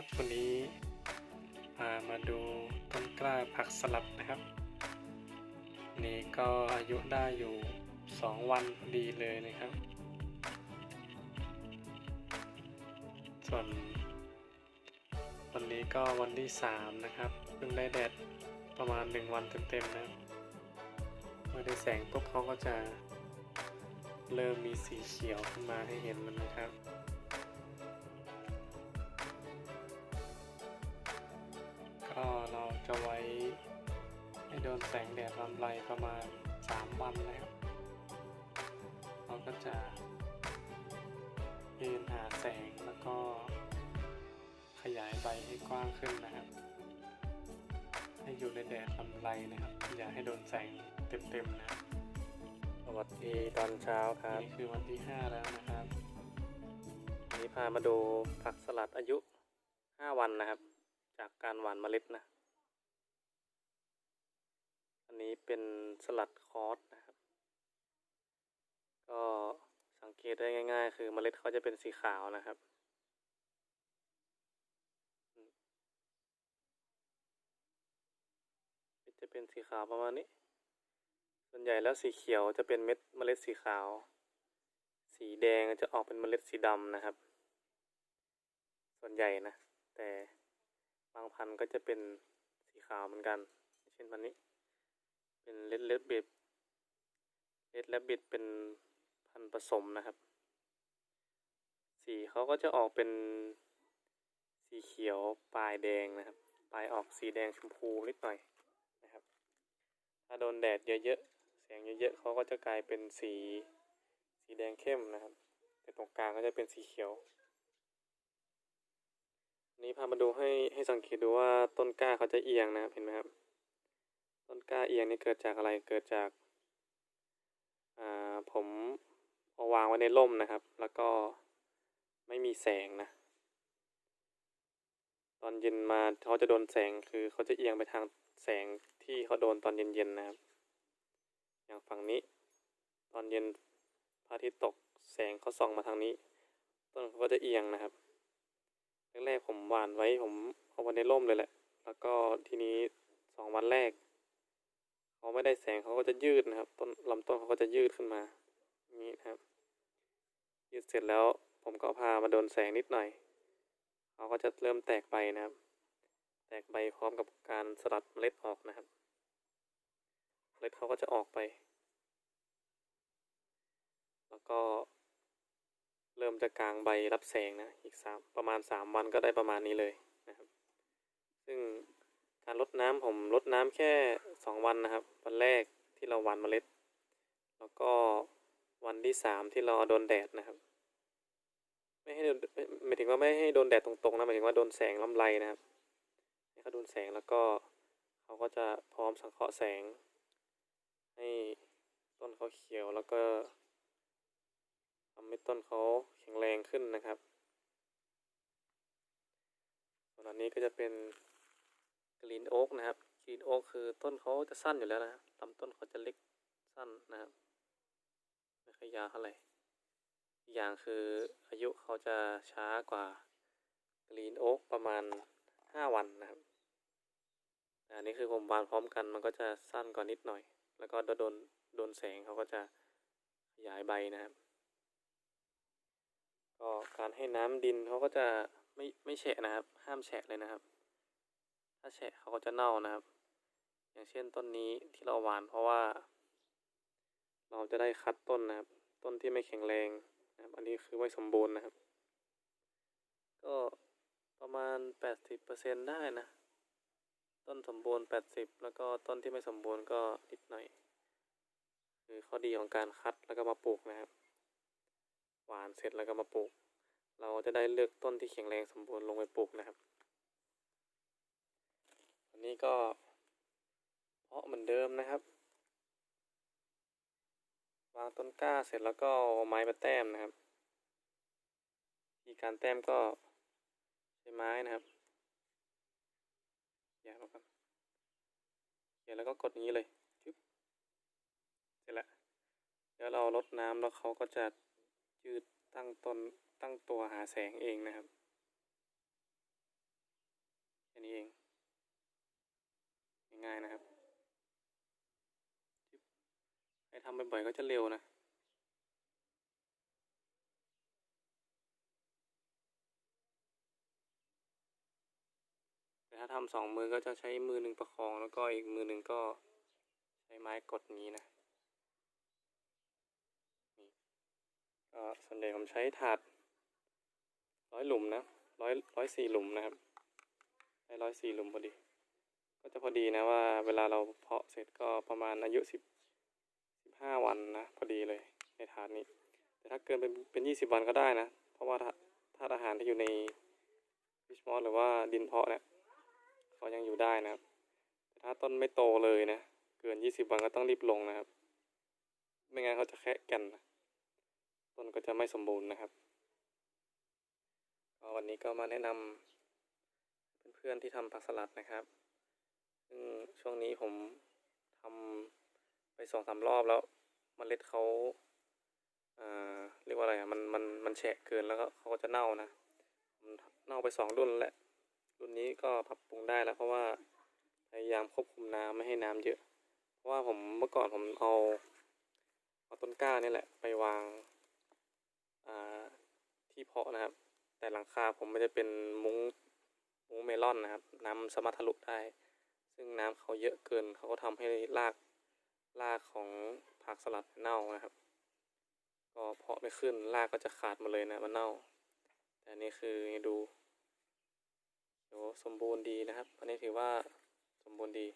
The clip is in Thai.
ครับ วันนี้พามาดูต้นกล้าผักสลัดนะครับ นี่ก็อายุได้อยู่ 2 วันพอดีเลยนะครับ ส่วน วันนี้ก็วันที่ 3 นะครับเพิ่งได้แดดประมาณ 1 วันเต็มๆนะเมื่อได้แสงปุ๊บเขาก็จะเริ่มมีสีเขียวขึ้นมาให้เห็นแล้วนะครับ จะไว้ ให้โดนแสงแดดลำไรประมาณ 3 วันนะครับ เราก็จะยืนหาแสงแล้วก็ขยายใบให้กว้างขึ้นนะครับ ให้อยู่ในแดดลำไรนะครับ อย่าให้โดนแสงเต็มๆนะครับสวัสดีตอนเช้าครับนี่คือวันที่ 5 แล้วนะครับวันนี้พามาดูผักสลัดอายุ 5 วันนะครับ จากการหว่านเมล็ดนะอั นี้เป็นสลัดคอร์สนะครับ ก็สังเกตได้ง่าย ๆ คือเมล็ดเขาจะเป็นสีขาวนะครับจะเป็นสีขาวประมาณนี้ ส่วนใหญ่แล้วสีเขียวจะเป็นเม็ดเมล็ดสีขาว สีแดงจะออกเป็นเมล็ดสีดำนะครับ ส่วนใหญ่นะ แต่บางพันธุ์ก็จะเป็นสีขาวเหมือนกัน เช่นพันนี้ เป็นเลดเลดบิดเลดและบิดเป็นพันผสมนะครับ สีเขาก็จะออกเป็นสีเขียวปลายแดงนะครับ ปลายออกสีแดงชมพูนิดหน่อยนะครับ ถ้าโดนแดดเยอะๆ แสงเยอะๆเขาก็จะกลายเป็นสีสีแดงเข้มนะครับ แต่ตรงกลางก็จะเป็นสีเขียวนี้พามาดูให้ให้สังเกตดูว่าต้นกล้าเขาจะเอียงนะครับเห็นไหมครับ ต้นกล้าเอียงนี่เกิดจากอะไรเกิดจากอ่าผมเอาวางไว้ในร่มนะครับ แล้วก็ไม่มีแสงนะ ตอนเย็นมาเขาจะโดนแสงคือเขาจะเอียงไปทางแสงที่เขาโดนตอนเย็นๆนะครับ อย่างฝั่งนี้ ตอนเย็นพระอาทิตย์ตกแสงเขาส่องมาทางนี้ ต้นเขาก็จะเอียงนะครับแรกๆผมหว่านไว้ผมเอาไว้ในร่มเลยแหละ แล้วก็ทีนี้สองวันแรก เขาไม่ได้แสงเขาก็จะยืดนะครับ ต้นลำต้นเขาก็จะยืดขึ้นมานี้นะครับยืดเสร็จแล้วผมก็พามาโดนแสงนิดหน่อย เขาก็จะเริ่มแตกใบนะครับ แตกใบพร้อมกับการสลัดเมล็ดออกนะครับ เมล็ดเขาก็จะออกไป แล้วก็เริ่มจะกลางใบรับแสงนะ อีกสามประมาณสามวันก็ได้ประมาณนี้เลยนะครับ ซึ่ง การรดน้ำผมรดน้ำแค่สองวันนะครับ วันแรกที่เราหว่านเมล็ด แล้วก็วันที่สามที่เราโดนแดดนะครับ ไม่ให้ไม่หมายถึงว่าไม่ให้โดนแดดตรงๆนะหมายถึงว่าโดนแสงลำไรนะครับให้เขาโดนแสงแล้วก็เขาก็จะพร้อมสังเคราะห์แสง ให้ต้นเขาเขียวแล้วก็ทำให้ต้นเขาแข็งแรงขึ้นนะครับส่วนอันนี้ก็จะเป็น กรีนโอ๊กนะครับกรีนโอ๊กคือต้นเขาจะสั้นอยู่แล้วนะลำต้นเขาจะเล็กสั้นนะครับไม่ค่อยยาวเท่าไหร่อย่างคืออายุเขาจะช้ากว่ากรีนโอ๊กประมาณห้าวันนะครับอันนี้คือผมวานพร้อมกันมันก็จะสั้นกว่านิดหน่อย แล้วก็โดนโดนแสงเขาก็จะขยายใบนะครับ ก็การให้น้ำดินเขาก็จะไม่ไม่แฉะนะครับ ห้ามแฉะเลยนะครับาแฉะเขาก็จะเน่านะครับ อย่างเช่นต้นนี้ที่เราหวานเพราะว่า เราจะได้คัดต้นนะครับ ต้นที่ไม่แข็งแรงนะครับ อันนี้คือไม่สมบูรณ์นะครับ ก็ประมาณแปดสิบเปอร์เซ็นได้นะ ต้นสมบูรณ์แปดสิบแล้วก็ต้นที่ไม่สมบูรณ์ก็นิดหน่อย คือข้อดีของการคัดแล้วก็มาปลูกนะครับ หวานเสร็จแล้วก็มาปลูก เราจะได้เลือกต้นที่แข็งแรงสมบูรณ์ลงไปปลูกนะครับ นนี้ก็เพาะเหมือนเดิมนะครับ วางต้นกล้าเสร็จแล้วก็ไม้มาแต้มนะครับวิธีการแต้มก็ใช้ไม้นะครับอย่ามาครับอย่าแล้วก็กดอย่างนี้เลยจึ๊บเสร็จแล้วเดี๋ยวเราลดน้ำแล้วเขาก็จะยืดตั้งต้นตั้งตัวหาแสงเองนะครับแค่นี้เอง ง่ายนะครับ ให้ทำบ่อยๆก็จะเร็วนะแต่ถ้าทำสองมือก็จะใช้มือหนึ่งประคองแล้วก็อีกมือหนึ่งก็ใช้ไม้กดนี้นะนี่ก็ส่วนใหญ่ผมใช้ถาดร้อยหลุมนะร้อยร้อยสี่หลุมนะครับได้ร้อยสี่หลุมพอดี ก็จะพอดีนะว่าเวลาเราเพาะเสร็จก็ประมาณอายุสิบสิบห้าวันนะพอดีเลยในถาดนี้ แต่ถ้าเกินเป็นเป็นยี่สิบวันก็ได้นะ เพราะว่าถ้าถ้าอาหารที่อยู่ในฟิชมอสหรือว่าดินเพาะเนี่ยเขายังอยู่ได้นะครับแต่ถ้าต้นไม่โตเลยนะ เกินยี่สิบวันก็ต้องรีบลงนะครับ ไม่งั้นเขาจะแคะแกันนะต้นก็จะไม่สมบูรณ์นะครับวันนี้ก็มาแนะนำเพื่อนๆที่ทำผักสลัดนะครับ ซึ่งช่วงนี้ผมทำไปสองสามรอบแล้วมเมล็ดเขาเอ่อเรียกว่าอะไรอะมันมันมันแฉะเกินแล้วก็เขาก็จะเน่านะเน่าไปสองรุ่นแล้วรุ่นนี้ก็ปรับปรุงได้แล้ว เพราะว่าพยายามควบคุมน้ำไม่ให้น้ำเยอะ เพราะว่าผมเมื่อก่อนผมเอาเอาต้นกล้านี่แหละไปวางอ่าที่เพาะนะครับ แต่หลังคาผมม่ได้เป็นมุ้งมุ้งเมลอนนะครับ น้ำสามารถทะลุได้ ซึ่งน้ำเขาเยอะเกินเขาก็ทำให้รากรากของผักสลัดเน่านะครับ ก็เพาะไม่ขึ้นรากก็จะขาดมาเลยนะมันเน่า แต่นนี่คือดูเดี๋ยวสมบูรณ์ดีนะครับอันนี้ถือว่าสมบูรณ์ดี